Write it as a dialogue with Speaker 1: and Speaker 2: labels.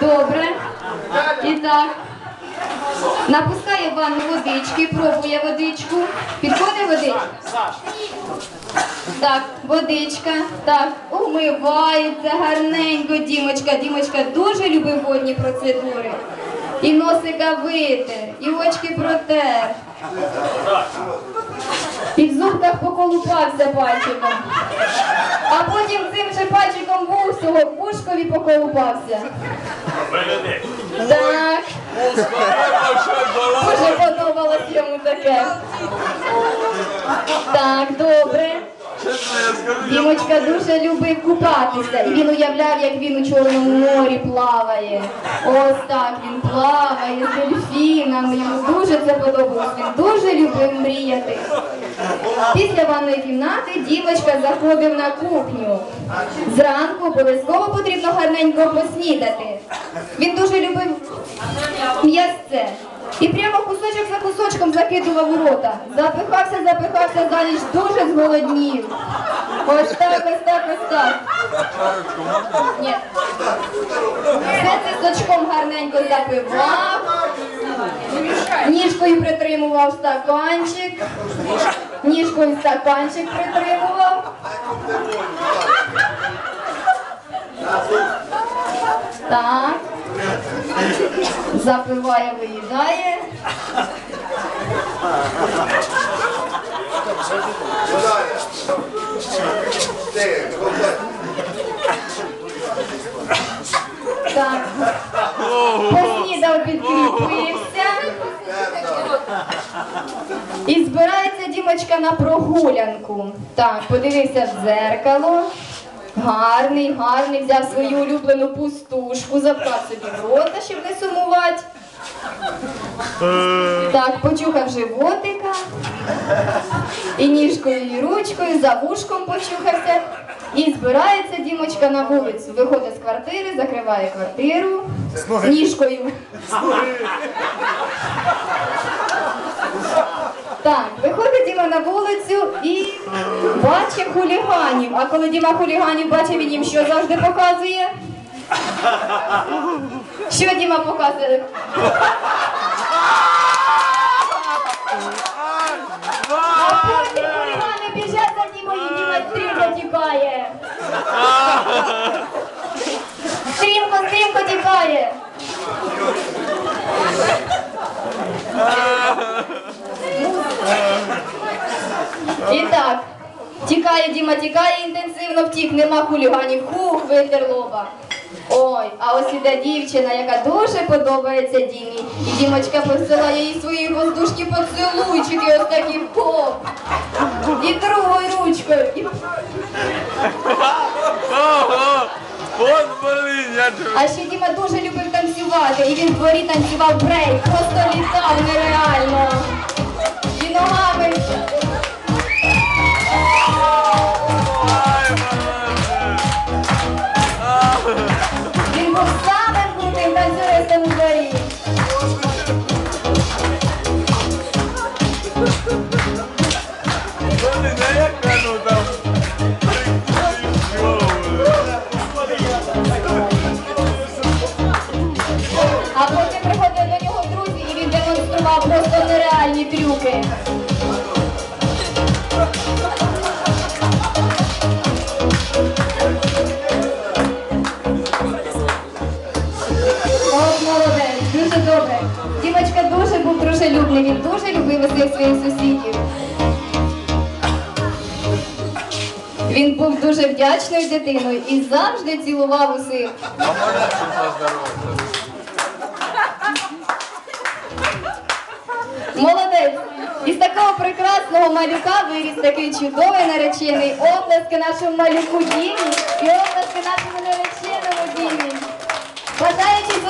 Speaker 1: Добре. І так. Напускає в ванну водички, пробує водичку. Підходить водичка? Так, водичка. Так, умивається гарненько, Дімочка. Дімочка дуже любить водні процедури. І носика витер, і очки протер. І в зубках поколупався пальчиком. Пальчиком вусого в вушкові поколупався. Так, дуже подобалось йому таке. Так, добре. Дімочка дуже любив купатися, і він уявляв, як він у Чорному морі плаває. Ось так він плаває з дельфінами. Йому дуже це подобалось. Він любив мріяти. Після ванної кімнати дівочка заходив на кухню. Зранку обов'язково потрібно гарненько поснідати. Він дуже любив м'ясце. І прямо кусочок за кусочком закидував у рота. Запихався, запихався, за ніч дуже зголоднів. Ось так, ось так, ось так. Ні. Все це сочком гарненько запивав. Ніжкою притримував стаканчик. Ніжкою стаканчик притримував. Так. Запиває, виїдає. Так. Поснідав, підкріпився. І збирається Дімочка на прогулянку. Так, подивився в дзеркало. Гарний, гарний, взяв свою улюблену пустушку, запхав собі в рота, щоб не сумувати. Так, почухав животика. І ніжкою, і ручкою, за вушком почухався. І збирається Дімочка на вулицю. Виходить з квартири, закриває квартиру з ніжкою. Так, виходить Діма на вулицю і бачить хуліганів. А коли Діма хуліганів бачить, він їм що завжди показує? Що Діма показує? А потім хулігани біжать за Дімою, і Діма стрімко тікає. Стрімко, стрімко тікає. І так, тікає Діма, тікає інтенсивно втік, нема хуліганів, хух, витер лоба. Ой, а ось іде дівчина, яка дуже подобається Дімі. І Дімочка посилає їй свої воздушки поцілуйчики, ось такі хоп. І другою ручкою. А ще Діма дуже любив танцювати, і він в дворі танцював брейк, просто літав нереально. І ногами. Просто нереальні трюки. От молодець, дуже добре. Дімочка дуже був дружелюбний, він дуже любив усіх своїх сусідів. Він був дуже вдячною дитиною і завжди цілував усіх. Малюка виріс такий чудовий наречений. Оплески нашому малюку Дімі і оплески нашому нареченому Дімі. Бажаючи